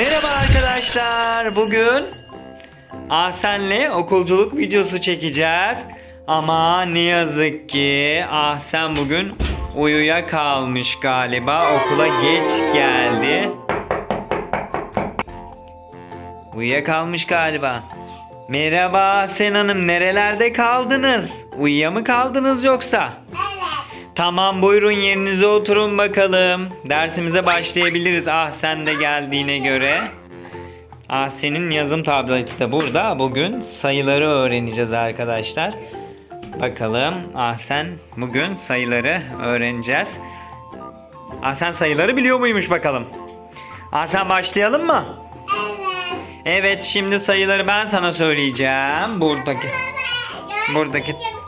Merhaba arkadaşlar. Bugün Ahsen'le okulculuk videosu çekeceğiz. Ama ne yazık ki Ahsen bugün uyuya kalmış galiba. Okula geç geldi. Uyuya kalmış galiba. Merhaba Ahsen Hanım. Nerelerde kaldınız? Uyuya mı kaldınız yoksa? Tamam buyurun yerinize oturun bakalım. Dersimize başlayabiliriz. Ah sen de geldiğine göre. Ah senin yazım tableti de burada. Bugün sayıları öğreneceğiz arkadaşlar. Bakalım ah sen bugün sayıları öğreneceğiz. Ah sen sayıları biliyor muymuş bakalım. Ah sen başlayalım mı? Evet. Evet şimdi sayıları ben sana söyleyeceğim. Buradaki. Buradaki-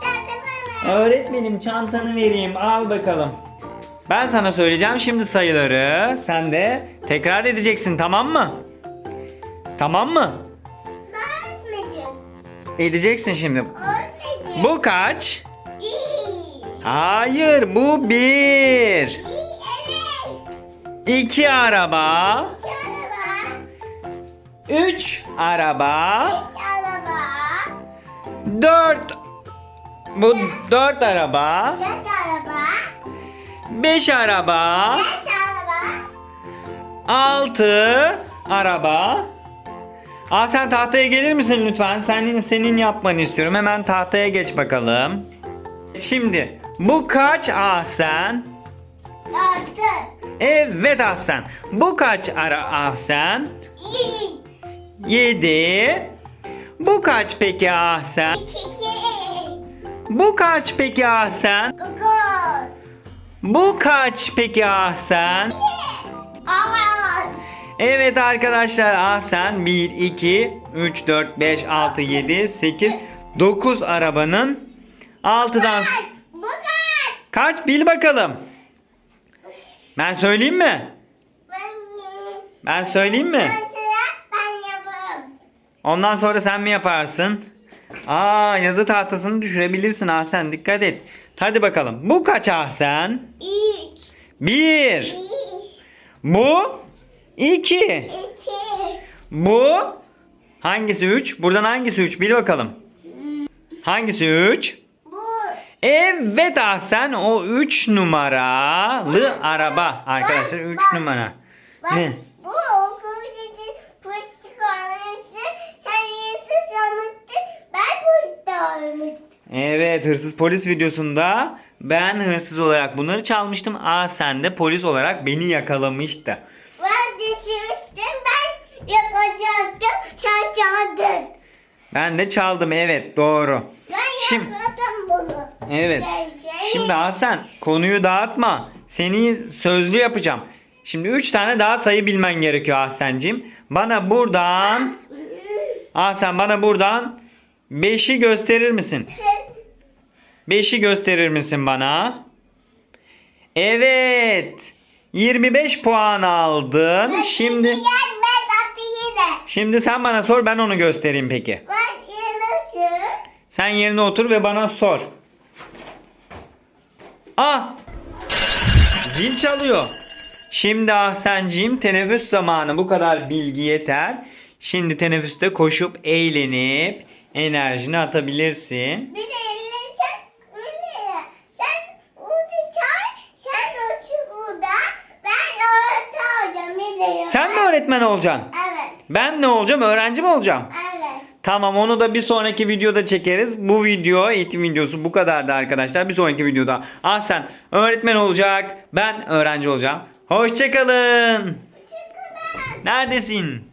Öğretmenim çantanı vereyim al bakalım. Ben sana söyleyeceğim şimdi sayıları. Sen de tekrar edeceksin tamam mı? Tamam mı? Öğretmenim. Edeceksin şimdi. Öğretmenim. Bu kaç? İyi. Hayır bu bir. İyi evet. İki araba. İki araba. Üç araba. İki araba. Dört. Bu dört araba. Dört araba. Beş araba. Beş araba. Altı araba. Aa sen tahtaya gelir misin lütfen? Senin senin yapmanı istiyorum. Hemen tahtaya geç bakalım. Şimdi bu kaç Ahsen? Altı. Evet Ahsen. Bu kaç ara Ahsen? İyi. Yedi. Bu kaç peki Ahsen? İki. Bu kaç peki Ahsen? Dokuz. Bu kaç peki Ahsen? On. Evet arkadaşlar Ahsen 1, 2, 3, 4, 5, 6, 7, 8, 9 arabanın 6'dan Bu kaç? kaç bil bakalım. Ben söyleyeyim mi? Ben, Ben söyleyeyim mi? ben yaparım. Ondan sonra sen mi yaparsın? Aa yazı tahtasını düşürebilirsin Ahsen dikkat et. Hadi bakalım. Bu kaç Ahsen? Üç. 1. Bir. Bu 2. İki. Bu hangisi 3? Buradan hangisi 3? Bil bakalım. Hangisi 3? Bu. Evet Ahsen o 3 numaralı araba. Arkadaşlar 3 numara. Bak, Ne? Bu okul için polis olmuşsun. Sen yüzsüz olmuşsun. Ben polis olmuşsun. Evet hırsız polis videosunda ben hırsız olarak bunları çalmıştım. Aa sen de polis olarak beni yakalamıştı. Ben düşünmüştüm. Ben yapacaktım. Sen çaldın. Ben de çaldım evet doğru. Ben Şimdi- yapmadım bunu. Evet. Şimdi Hasan konuyu dağıtma. Seni sözlü yapacağım. Şimdi 3 tane daha sayı bilmen gerekiyor Hasan'cığım. Bana buradan Hasan bana buradan 5'i gösterir misin? 5'i gösterir misin bana? Evet. 25 puan aldın. Şimdi ben yine. şimdi sen bana sor ben onu göstereyim peki. Ben yine otur. Sen yerine otur ve bana sor. Ah! Zil çalıyor. Şimdi Ahsenciğim teneffüs zamanı bu kadar bilgi yeter. Şimdi teneffüste koşup eğlenip enerjini atabilirsin. Bir de elini sen öyle. Sen orada çay. Sen otur burada. Ben orada olacağım. Bir de Sen mi öğretmen olacaksın? Evet. Ben ne olacağım? Öğrenci mi olacağım? Evet. Tamam onu da bir sonraki videoda çekeriz. Bu video eğitim videosu bu kadardı arkadaşlar. Bir sonraki videoda Ahsen öğretmen olacak. Ben öğrenci olacağım. Hoşçakalın. Hoşçakalın. Neredesin?